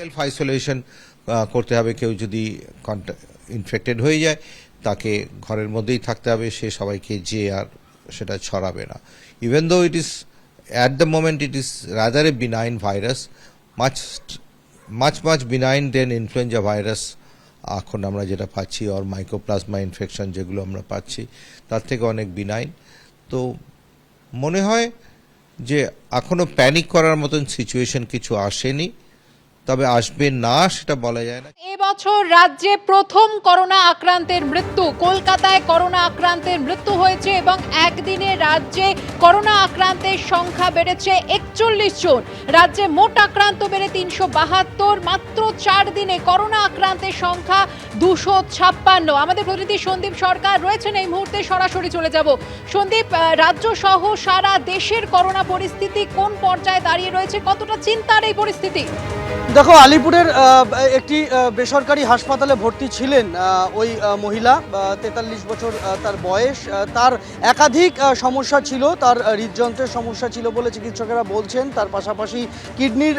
Self isolation করতে হবে। কেউ যদি ইনফেক্টেড হয়ে যায়, তাকে ঘরের মধ্যেই থাকতে হবে। সে সবাইকে যে আর সেটা ছড়াবে না। Even though it is at the moment it is rather a benign virus much much much benign than influenza virus এখন আমরা যেটা পাচ্ছি অর মাইক্রোপ্লাজমা ইনফেকশন যেগুলো আমরা পাচ্ছি, তার থেকে অনেক বিনাইন তো মনে হয় যে এখনও প্যানিক করার মতন সিচুয়েশন কিছু আসেনি। তবে আসবে না, সেটা বলা যায় না। এবছর রাজ্যে প্রথম করোনা আক্রান্তের মৃত্যু। কলকাতায় করোনা আক্রান্তের মৃত্যু হয়েছে এবং একদিনে রাজ্যে করোনা আক্রান্তের সংখ্যা বেড়েছে একচল্লিশ জন। রাজ্যে মোট আক্রান্ত বেড়ে তিনশো বাহাত্তর, মাত্র চার দিনে করোনা আক্রান্তের সংখ্যা দুশো ছাপ্পান্ন। আমাদের প্রতিনিধি সন্দীপ সরকার রয়েছেন এই মুহূর্তে, সরাসরি চলে যাব। সন্দীপ রাজ্য সহ সারা দেশের করোনা পরিস্থিতি কোন পর্যায়ে দাঁড়িয়ে রয়েছে? কতটা চিন্তার এই পরিস্থিতি? দেখো, আলিপুরের একটি বেসরকারি হাসপাতালে ভর্তি ছিলেন ওই মহিলা তেতাল্লিশ বছর তার বয়স তার একাধিক সমস্যা ছিল, তার হৃদযন্ত্রের সমস্যা ছিল বলে চিকিৎসকেরা বলছেন, তার পাশাপাশি কিডনির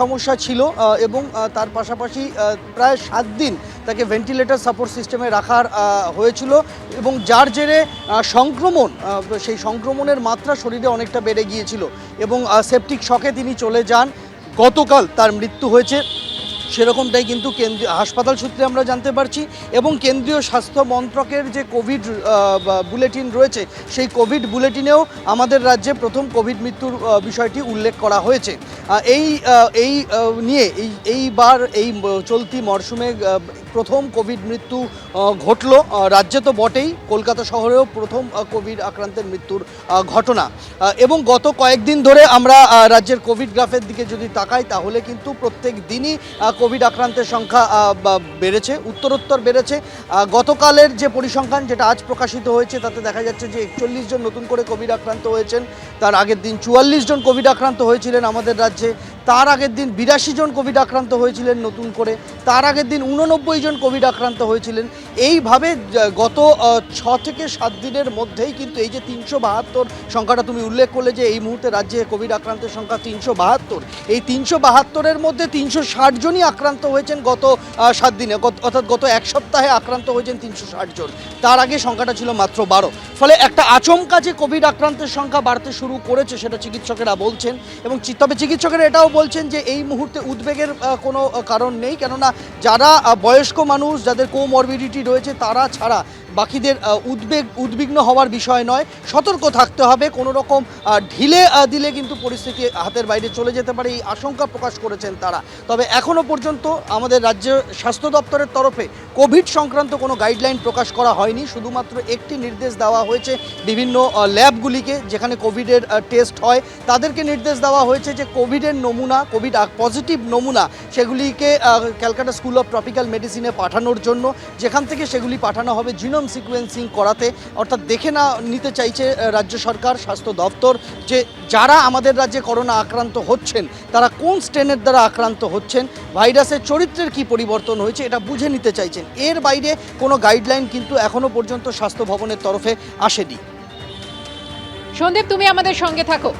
সমস্যা ছিল এবং তার পাশাপাশি প্রায় সাত দিন তাকে ভেন্টিলেটর সাপোর্ট সিস্টেমে রাখার হয়েছিল এবং যার জেরে সংক্রমণ সেই সংক্রমণের মাত্রা শরীরে অনেকটা বেড়ে গিয়েছিল এবং সেপটিক শকে তিনি চলে যান। গতকাল তার মৃত্যু হয়েছে। সেরকমটাই কিন্তু কেন্দ্রীয় হাসপাতাল সূত্রে আমরা জানতে পারছি এবং কেন্দ্রীয় স্বাস্থ্য মন্ত্রকের যে কোভিড বুলেটিন রয়েছে, সেই কোভিড বুলেটিনেও আমাদের রাজ্যে প্রথম কোভিড মৃত্যুর বিষয়টি উল্লেখ করা হয়েছে। এই এই নিয়ে এই, এইবার এই চলতি মরশুমে প্রথম কোভিড মৃত্যু ঘটলো। রাজ্যে তো বটেই, কলকাতা শহরেও প্রথম কোভিড আক্রান্তের মৃত্যুর ঘটনা। এবং গত কয়েকদিন ধরে আমরা রাজ্যের কোভিড গ্রাফের দিকে যদি তাকাই, তাহলে কিন্তু প্রত্যেক দিনই কোভিড আক্রান্তের সংখ্যা বেড়েছে, উত্তরোত্তর বেড়েছে। গতকালের যে পরিসংখ্যান যেটা আজ প্রকাশিত হয়েছে, তাতে দেখা যাচ্ছে যে একচল্লিশ জন নতুন করে কোভিড আক্রান্ত হয়েছেন। তার আগের দিন চুয়াল্লিশ জন কোভিড আক্রান্ত হয়েছিলেন আমাদের রাজ্যে। তার আগের দিন বিরাশি জন কোভিড আক্রান্ত হয়েছিলেন নতুন করে। তার আগের দিন উননব্বই জন কোভিড আক্রান্ত হয়েছিলেন। এইভাবে গত ছ থেকে সাত দিনের মধ্যেই কিন্তু এই যে তিনশো বাহাত্তর সংখ্যাটা তুমি উল্লেখ করলে যে এই মুহূর্তে রাজ্যে কোভিড আক্রান্তের সংখ্যা তিনশো বাহাত্তর। এই তিনশো বাহাত্তরের মধ্যে তিনশো ষাট জনই আক্রান্ত হয়েছেন গত সাত দিনে। অর্থাৎ গত এক সপ্তাহে আক্রান্ত হয়েছেন তিনশো ষাট জন। তার আগে সংখ্যাটা ছিল মাত্র বারো। ফলে একটা আচমকা যে কোভিড আক্রান্তের সংখ্যা বাড়তে শুরু করেছে, সেটা চিকিৎসকেরা বলছেন এবং তবে চিকিৎসকেরা এটাও বলছেন যে এই মুহূর্তে উদ্বেগের কোনো কারণ নেই। কেননা যারা বয়স্ক মানুষ, যাদের কোমরবিডিটি রয়েছে, তারা ছাড়া বাকিদের উদ্বেগ, উদ্বিগ্ন হওয়ার বিষয় নয়। সতর্ক থাকতে হবে। কোনো রকম ঢিলে দিলে কিন্তু পরিস্থিতি হাতের বাইরে চলে যেতে পারে। এই আশঙ্কা প্রকাশ করেছেন তারা। তবে এখনও পর্যন্ত আমাদের রাজ্য স্বাস্থ্য দপ্তরের তরফে কোভিড সংক্রান্ত কোনো গাইডলাইন প্রকাশ করা হয়নি। শুধুমাত্র একটি নির্দেশ দেওয়া হয়েছে বিভিন্ন ল্যাবগুলিকে, যেখানে কোভিডের টেস্ট হয়, তাদেরকে নির্দেশ দেওয়া হয়েছে যে কোভিডের নমুনা কোভিড পজিটিভ নমুনা, সেগুলিকে ক্যালকাটা স্কুল অফ ট্রপিক্যাল মেডিসিনে পাঠানোর জন্য, যেখান থেকে সেগুলি পাঠানো হবে জিনোম সিকোয়েন্সিং করাতে। অর্থাৎ দেখে না, নিতে চাইছে রাজ্য সরকার, স্বাস্থ্য দপ্তর, যে যারা আমাদের রাজ্যে করোনা আক্রান্ত হচ্ছেন, তারা কোন স্ট্রেনের দ্বারা আক্রান্ত হচ্ছেন, ভাইরাসের চরিত্রের কি পরিবর্তন হয়েছে, এটা বুঝে নিতে চাইছেন। এর বাইরে কোনো গাইডলাইন কিন্তু এখনও পর্যন্ত স্বাস্থ্য ভবনের তরফে আসেনি। সন্দীপ, তুমি আমাদের সঙ্গে থাকো।